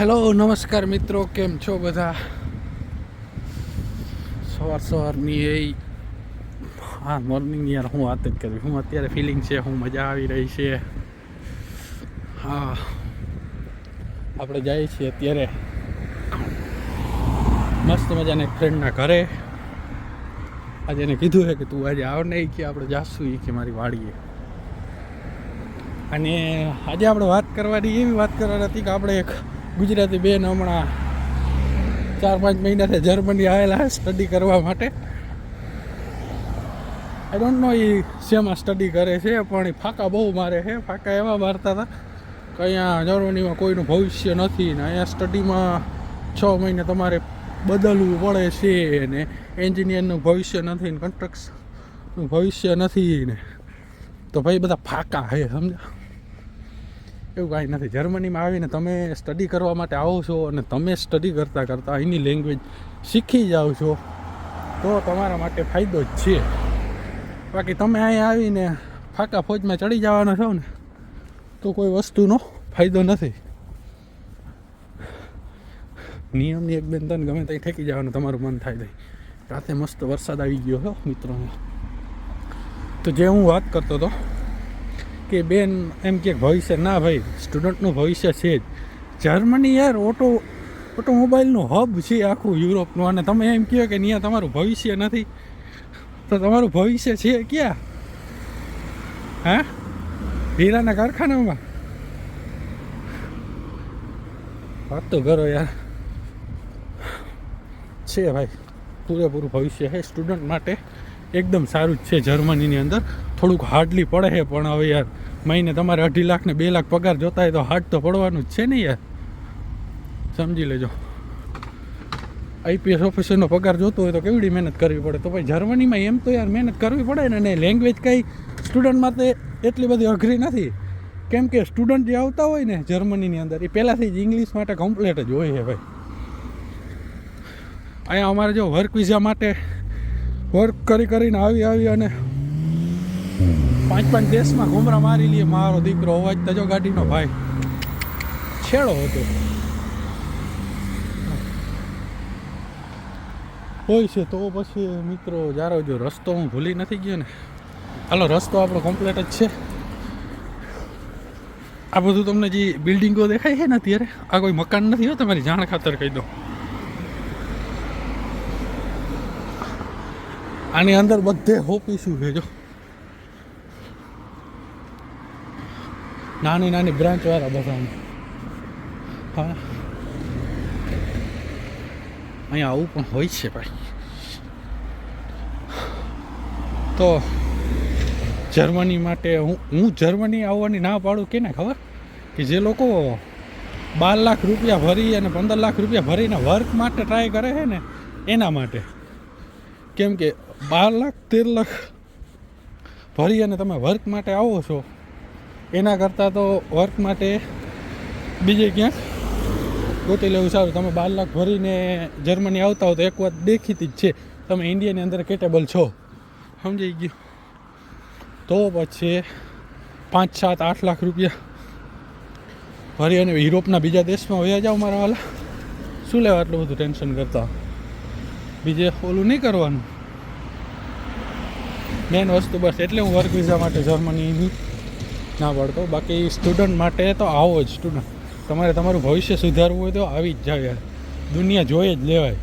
Hello, નમસ્કાર મિત્રો, કેમ છો બધા? સવાર સવારની એ હા મોર્નિંગ યાર, હું વાત જ કરવી હું અત્યારે ફિલિંગ છે, હું મજા આવી રહી છે. હા. આપણે જઈએ છીએ અત્યારે મસ્ત મજાના એક ફ્રેન્ડના ઘરે. આજે એને કીધું છે કે તું આજે આવ નહીં કે આપણે જાશું એ કે મારી વાડીએ. અને આજે આપણે વાત કરવાની એવી વાત કરવાની હતી કે આપણે એક ગુજરાતી બેન હમણાં ચાર પાંચ મહિનાથી જર્મની આવેલા સ્ટડી કરવા માટે. આઈ ડોન્ટ નો એ શેમાં સ્ટડી કરે છે, પણ એ ફાંકા બહુ મારે છે. ફાંકા એવા મારતા હતા કે અહીંયા જર્મનીમાં કોઈનું ભવિષ્ય નથી ને અહીંયા સ્ટડીમાં છ મહિને તમારે બદલવું પડે છે ને. એન્જિનિયરનું ભવિષ્ય નથી ને કન્સ્ટ્રક્શનનું ભવિષ્ય નથી ને. તો ભાઈ બધા ફાંકા હે સમજા એવું કાંઈ નથી. જર્મનીમાં આવીને તમે સ્ટડી કરવા માટે આવો છો અને તમે સ્ટડી કરતાં કરતાં અહીંની લેંગ્વેજ શીખી જાઓ છો, તો તમારા માટે ફાયદો જ છે. બાકી તમે અહીંયા આવીને ફાકા ફોજમાં ચડી જવાના છો ને, તો કોઈ વસ્તુનો ફાયદો નથી. નિયમની એક બેન તને ગમે ત્યાં ઠેકી જવાનું, તમારું મન થાય રાતે મસ્ત વરસાદ આવી ગયો હો, મિત્રોનો. તો જે હું વાત કરતો હતો કે બેન, એમ કે ભવિષ્ય ના ભાઈ સ્ટુડન્ટનું ભવિષ્ય છે જ. જર્મની યાર ઓટો ઓટોમોબાઈલનું હબ છે આખું યુરોપનું અને તમે એમ કહો કે ત્યાં તમારું ભવિષ્ય નથી. તો તમારું ભવિષ્ય છે ક્યાં? હા? હીરાના કારખાનામાં? વાત તો કરો યાર. છે ભાઈ, પૂરેપૂરું ભવિષ્ય છે સ્ટુડન્ટ માટે. એકદમ સારું જ છે જર્મનીની અંદર. થોડુંક હાર્ડલી પડે છે, પણ હવે યાર, મહિને તમારે અઢી લાખ ને બે લાખ પગાર જોતા હોય તો હાર્ડ તો પડવાનું જ છે ને યાર. સમજી લેજો. આઈપીએસ ઓફિસરનો પગાર જોતો હોય તો કેવડી મહેનત કરવી પડે? તો ભાઈ જર્મનીમાં એમ તો યાર મહેનત કરવી પડે ને અને લેંગ્વેજ કંઈ સ્ટુડન્ટ માટે એટલી બધી અઘરી નથી. કેમ કે સ્ટુડન્ટ જે આવતા હોય ને જર્મનીની અંદર, એ પહેલાંથી જ ઇંગ્લિશ માટે કમ્પ્લેટ જ હોય છે ભાઈ. અહીંયા અમારે જો વર્ક વિઝા માટે વર્ક કરી કરીને આવી આવી અને પાંચ પાંચ દેશમાં ઘૂમરા મારી લઈએ. મારો દીકરો અવાજ તજો ગાડીનો ભાઈ છેડો હતો. હોય છે તો પછી મિત્રો જારો જો રસ્તો હું ભૂલી નથી ગયો ને. હાલો, રસ્તો આપણો કમ્પ્લીટ જ છે. આ બધું તમને જે બિલ્ડિંગો દેખાય છે ને અત્યારે, આ કોઈ મકાન નથી હો, તમારી જાણ ખાતર કહી દો આની અંદર બધે ઓફિસું છે જો? નાની નાની બ્રાન્ચ વાળા બધા હા. અહીંયા આવું પણ હોય છે ભાઈ. તો જર્મની માટે હું હું જર્મની આવવાની ના પાડું કે ને ખબર? કે જે લોકો બાર લાખ રૂપિયા ભરી અને પંદર લાખ રૂપિયા ભરીને વર્ક માટે ટ્રાય કરે છે ને, એના માટે. કેમ કે બાર લાખ તેર લાખ ભરી અને તમે વર્ક માટે આવો છો. એના કરતાં તો વર્ક માટે બીજે ક્યાંક? ગોતી લેવું સારું. તમે બાર લાખ ભરીને જર્મની આવતા હો તો એક વાત દેખીતી જ છે. તમે ઇન્ડિયાની અંદર કેટેબલ છો. સમજાઈ ગયું? તો પછી પાંચ, સાત, આઠ લાખ રૂપિયા. ભરી અને યુરોપના બીજા દેશમાં વયા જાઓ મારા વાલા. શું લેવા આટલું બધું ટેન્શન કરતા? બીજે ઓલું નહીં કરવાનું? મેન વસ્તુ બસ એટલે હું વર્ક વિઝા માટે જર્મનીની ના પડતો. બાકી સ્ટુડન્ટ માટે તો આવો જ સ્ટુડન્ટ તમારે તમારું ભવિષ્ય સુધારવું હોય તો આવી જ જાય દુનિયા જોઈએ જ લેવાય.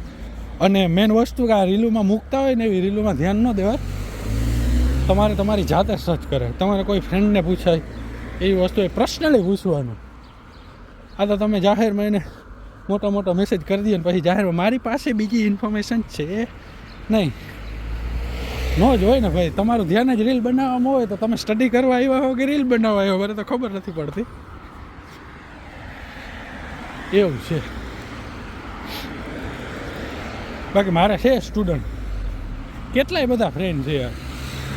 અને મેઇન વસ્તુ કે આ રીલુમાં મૂકતા હોય ને એવી રીલુમાં ધ્યાન ન દેવાય. તમારે તમારી જાતે સર્ચ કરે. તમારે કોઈ ફ્રેન્ડને પૂછાય, એવી વસ્તુ એ પર્સનલી પૂછવાનું. આ તો તમે જાહેરમાં એને મોટો મોટો મેસેજ કરી દઈએ ને પછી જાહેરમાં મારી પાસે બીજી ઇન્ફોર્મેશન છે નહીં. ન જ હોય ને ભાઈ, તમારું ધ્યાન જ રીલ બનાવવામાં હોય તો તમે સ્ટડી કરવા આવ્યા હો કે રીલ બનાવવા આવ્યો મને તો ખબર નથી પડતી. એવું છે. બાકી મારે છે સ્ટુડન્ટ કેટલાય બધા ફ્રેન્ડ છે યાર.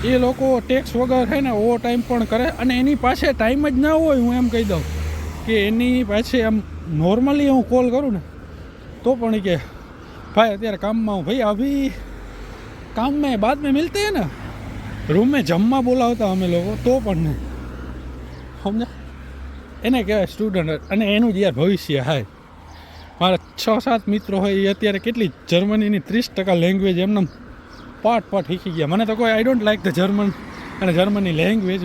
એ લોકો ટેક્સ વગર છે ને ઓવર ટાઈમ પણ કરે અને એની પાસે ટાઈમ જ ના હોય, હું એમ કહી દઉં કે એની પાસે આમ નોર્મલી હું કોલ કરું ને, તો પણ કે, ભાઈ, અત્યારે કામમાં હું ભાઈ અભી કામ में बाद में मिलते हैं ना રૂમ મેં જમવા બોલાવતા અમે લોકો તો પણ નહીં સમજા એને કહેવાય સ્ટુડન્ટ અને એનું જ યાર ભવિષ્ય હાય મારા છ સાત મિત્રો હોય એ અત્યારે કેટલી જર્મનીની ત્રીસ ટકા લેંગ્વેજ એમને પાટ પાટ શીખી ગયા મને તો કોઈ I don't like the German અને જર્મની લેંગ્વેજ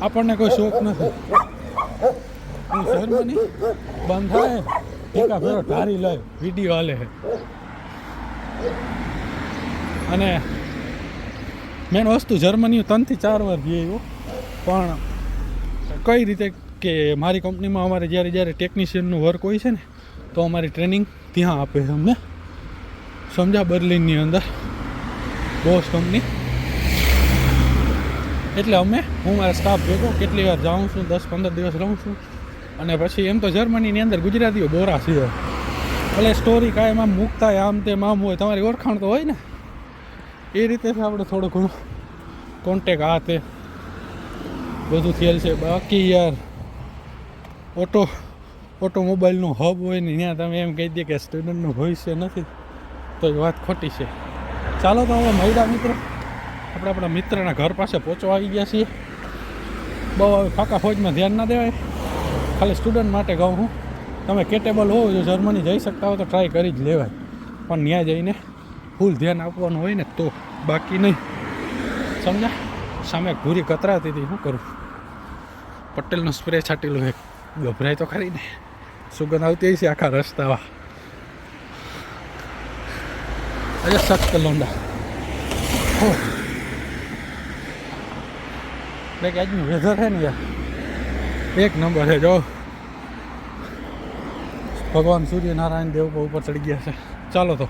આપણને કોઈ શોખ નથી હું જર્મની બંધાય એકા ફેરો ઢારી લે વિડીયો હાલે છે અને મેન વસ્તુ જર્મની ત્રણથી ચાર વાર જઈ આવ્યો પણ કઈ રીતે કે મારી કંપનીમાં અમારે જ્યારે જ્યારે ટેકનિશિયનનું વર્ક હોય છે ને, તો અમારી ટ્રેનિંગ ત્યાં આપે છે અમને. સમજા બર્લિનની અંદર, બોસ કંપની. એટલે અમે, હું મારા સ્ટાફ ભેગો કેટલી વાર જાઉં છું, દસ પંદર દિવસ રહું છું. અને પછી એમ તો જર્મનીની અંદર ગુજરાતીઓ બોરા છે. એટલે સ્ટોરી કાંઈ આમ મૂકતા આમ તેમ આમ હોય, તમારી ઓળખાણ તો હોય ને. એ રીતે આપણે થોડું ઘણું કોન્ટેક આ તે બધું થયેલ છે. બાકી યાર ઓટો ઓટોમોબાઈલનું હબ હોય ને ત્યાં તમે એમ કહી દે કે સ્ટુડન્ટનું ભવિષ્ય નથી, તો એ વાત ખોટી છે. ચાલો તો હવે મહિલા મિત્રો. આપણે આપણા મિત્રના ઘર પાસે પહોંચવા આવી ગયા છીએ. બહુ હવે ફાકા ફોજમાં ધ્યાન ના દેવાય. ખાલી સ્ટુડન્ટ માટે કહું હું. તમે કેટેબલ હોવ જો જર્મની જઈ શકતા હો તો ટ્રાય કરી જ લેવાય. પણ ત્યાં જઈને ફૂલ ધ્યાન આપવાનું હોય ને તો બાકી નહીં. સમજા સામે ઘૂરી કતરાતી હતી, શું કરું? પટેલનો સ્પ્રે છાટેલો એક. ગભરાય તો ખરી ને. સુગંધ આવતી છે આખા રસ્તામાં. અરે સખ્ત લોંડા. બે આજનું વેધર છે ને યાર. એક નંબર છે, જો. ભગવાન સૂર્યનારાયણ દેવ પર ઉપર ચડી ગયા છે. ચાલો તો.